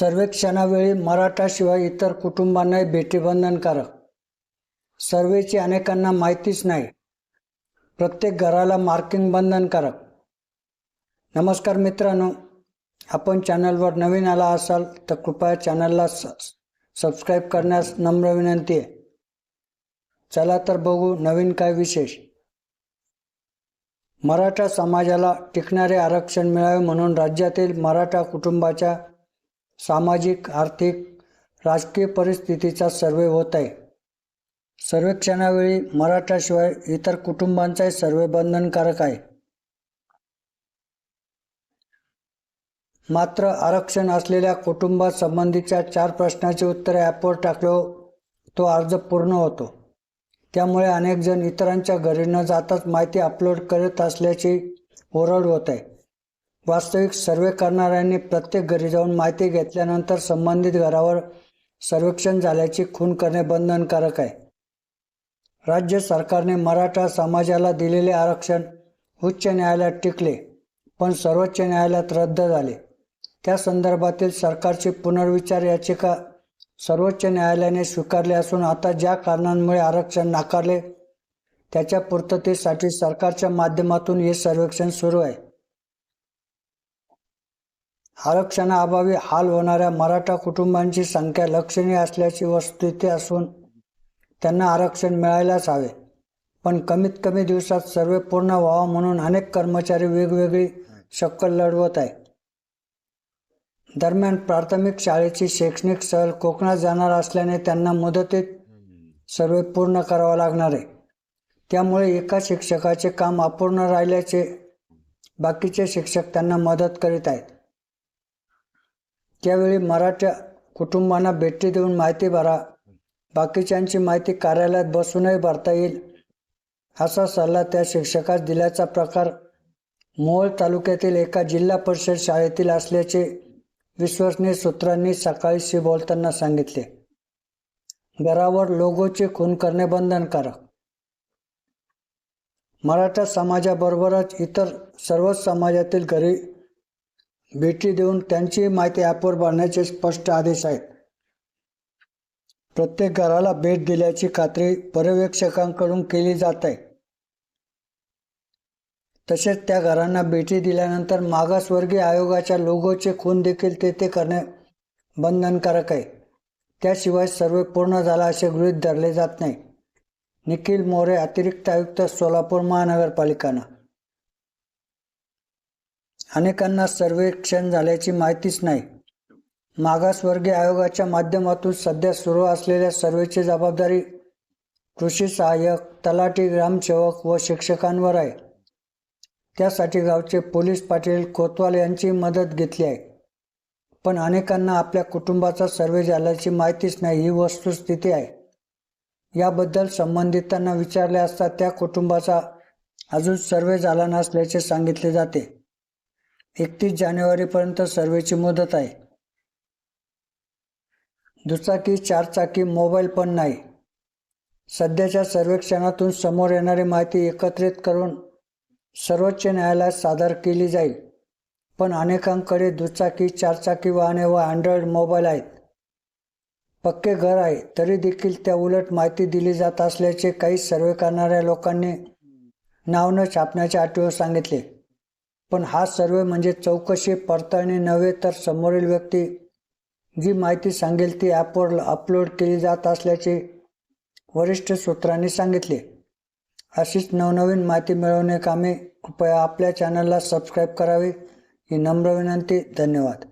सर्वेक्षणावेळी मराठाशिवाय इतर कुटुंबांनाही भेटी बंधनकारक सर्वेची अनेकांना माहितीच नाही. प्रत्येक घराला मार्किंग बंधनकारक. नमस्कार मित्रांनो आपण चॅनलवर नवीन आला असाल तर कृपया चॅनलला स सबस्क्राईब करण्यास नम्र विनंती आहे. चला तर बघू नवीन काय विशेष. मराठा समाजाला टिकणारे आरक्षण मिळावे म्हणून राज्यातील मराठा कुटुंबाच्या सामाजिक आर्थिक राजकीय परिस्थितीचा सर्वे होत आहे. सर्वेक्षणावेळी मराठाशिवाय इतर कुटुंबांचाही सर्वे बंधनकारक आहे. मात्र आरक्षण असलेल्या कुटुंबासंबंधीच्या चार प्रश्नाचे उत्तरे ॲपवर टाकलो तो अर्ज पूर्ण होतो. त्यामुळे अनेकजण इतरांच्या घरी न जाताच माहिती अपलोड करत असल्याची ओरड होत आहे. वास्तविक सर्वे करणाऱ्यांनी प्रत्येक घरी जाऊन माहिती घेतल्यानंतर संबंधित घरावर सर्वेक्षण झाल्याची खून करणे बंधनकारक आहे. राज्य सरकारने मराठा समाजाला दिलेले आरक्षण उच्च न्यायालयात टिकले पण सर्वोच्च न्यायालयात रद्द झाले. त्या संदर्भातील सरकारची पुनर्विचार याचिका सर्वोच्च न्यायालयाने स्वीकारली असून आता ज्या कारणांमुळे आरक्षण नाकारले त्याच्या पूर्ततेसाठी सरकारच्या माध्यमातून हे सर्वेक्षण सुरू आहे. आरक्षणाअभावी हाल होणाऱ्या मराठा कुटुंबांची संख्या लक्षणीय असल्याची वस्तुस्थिती असून त्यांना आरक्षण मिळायलाच हवे. पण कमीत कमी दिवसात सर्वे पूर्ण व्हावा म्हणून अनेक कर्मचारी वेगवेगळी शक्कल लढवत आहे दरम्यान प्राथमिक शाळेची शैक्षणिक सहल कोकणात जाणार असल्याने त्यांना मुदतीत सर्वे पूर्ण करावा लागणार आहे. त्यामुळे एका शिक्षकाचे काम अपूर्ण राहिल्याचे बाकीचे शिक्षक त्यांना मदत करीत आहेत. त्यावेळी मराठा कुटुंबांना भेटी देऊन माहिती भरा. बाकीच्यांची माहिती कार्यालयात बसूनही भरता येईल असा सल्ला त्या शिक्षकास दिल्याचा प्रकार मोहोळ तालुक्यातील एका जिल्हा परिषद शाळेतील असल्याचे विश्वसनीय सूत्रांनी सकाळीशी बोलताना सांगितले. घरावर लोगोचे खून करणे बंधनकारक. मराठा समाजाबरोबरच इतर सर्वच समाजातील घरी भेटी देऊन त्यांची माहिती ॲपवर भरण्याचे स्पष्ट आदेश आहेत. प्रत्येक घराला भेट दिल्याची खात्री पर्यवेक्षकांकडून केली जात आहे. तसेच त्या घरांना भेटी दिल्यानंतर मागासवर्गीय आयोगाच्या लोगोचे खून देखील तेथे करणे बंधनकारक आहे. त्याशिवाय सर्वे पूर्ण झाला असे गृहीत धरले जात नाही. निखिल मोरे अतिरिक्त आयुक्त सोलापूर महानगरपालिकानं अनेकांना सर्वेक्षण झाल्याची माहितीच नाही. मागासवर्गीय आयोगाच्या माध्यमातून सध्या सुरू असलेल्या सर्वेची जबाबदारी कृषी सहाय्यक तलाठी ग्रामसेवक व शिक्षकांवर आहे. त्यासाठी गावचे पोलीस पाटील कोतवाल यांची मदत घेतली आहे. पण अनेकांना आपल्या कुटुंबाचा सर्वे झाल्याची माहितीच नाही ही वस्तुस्थिती आहे. याबद्दल संबंधितांना विचारले असता त्या कुटुंबाचा अजून सर्वे झाला नसल्याचे सांगितले जाते. एकतीस जानेवारीपर्यंत सर्वेची मुदत आहे. दुचाकी चारचाकी मोबाईल पण नाही. सध्याच्या सर्वेक्षणातून समोर येणारी माहिती एकत्रित करून सर्वोच्च न्यायालयात सादर केली जाईल. पण अनेकांकडे दुचाकी चारचाकी वाहने व अँड्रॉइड मोबाईल आहेत. पक्के घर आहे तरी देखील त्या उलट माहिती दिली जात असल्याचे काही सर्वे करणाऱ्या लोकांनी नाव न छापण्याचे अटीवर सांगितले. पण हा सर्वे म्हणजे चौकशी पडताळणी नव्हे तर समोरील व्यक्ती जी माहिती सांगेल ती ॲपवर अपलोड केली जात असल्याचे वरिष्ठ सूत्रांनी सांगितले. अशीच नवनवीन माहिती मिळवणे कामे कृपया आपल्या चॅनलला सबस्क्राईब करावे ही नम्र विनंती. धन्यवाद.